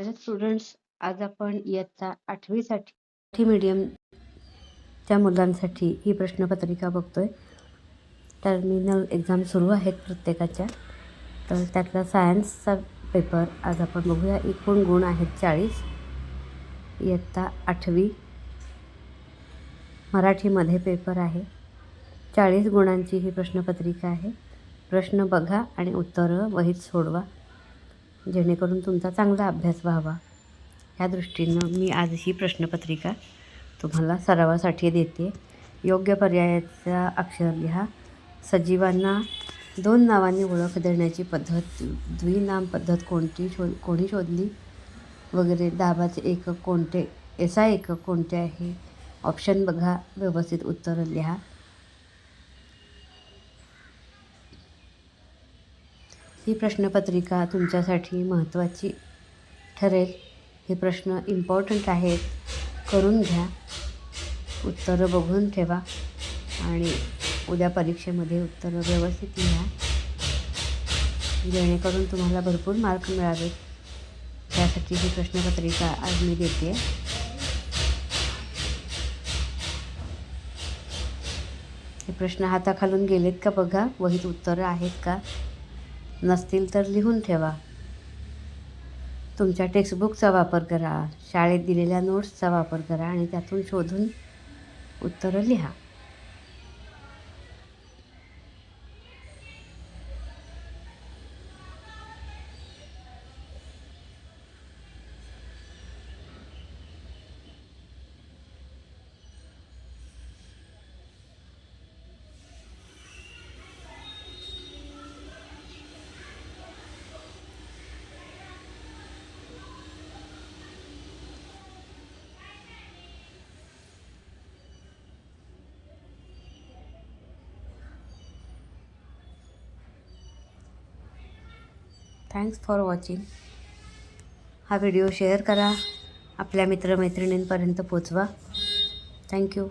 Hello students आज आपण इयत्ता आठवीसाठी मराठी मीडियमच्या मुलांसाठी ही प्रश्नपत्रिका बघतोय. टर्मिनल एक्झाम सुरू आहेत प्रत्येकाच्या. तर त्यातला सायन्सचा पेपर आज आपण बघूया. एकूण गुण आहेत चाळीस. इयत्ता आठवी मराठीमध्ये पेपर आहे. चाळीस गुणांची ही प्रश्नपत्रिका आहे. प्रश्न बघा आणि उत्तरं वहीत सोडवा. जेणेकरून तुमचा चांगला अभ्यास व्हावा. ह्या दृष्टीनं मी आज ही प्रश्नपत्रिका तुम्हाला सरावासाठी देते. योग्य पर्यायाचा अक्षर लिहा. सजीवांना दोन नावांनी ओळख देण्याची पद्धत द्विनाम पद्धत कोणती? शोध कोणी शोधली? वगैरे. दाबाचे एकक कोणते? एसा एकक कोणते आहे? ऑप्शन बघा. व्यवस्थित उत्तरं लिहा. ही प्रश्नपत्रिका तुमच्यासाठी महत्त्वाची ठरेल. हे प्रश्न इम्पॉर्टंट आहेत. करून घ्या. उत्तरं बघून ठेवा. आणि उद्या परीक्षेमध्ये उत्तरं व्यवस्थित लिहा. जेणेकरून तुम्हाला भरपूर मार्क मिळावेत त्यासाठी ही प्रश्नपत्रिका आज मी देते. हे प्रश्न हाताखालून गेलेत का बघा? वहीत उत्तरं आहेत का? नसतील तर लिहून ठेवा. तुमच्या टेक्स्टबुकचा वापर करा शाळेत दिलेल्या नोट्सचा वापर करा आणि त्यातून शोधून उत्तरं लिहा. थँक्स फॉर वॉचिंग हा व्हिडिओ शेअर करा. आपल्या मित्रमैत्रिणींपर्यंत पोचवा. थँक्यू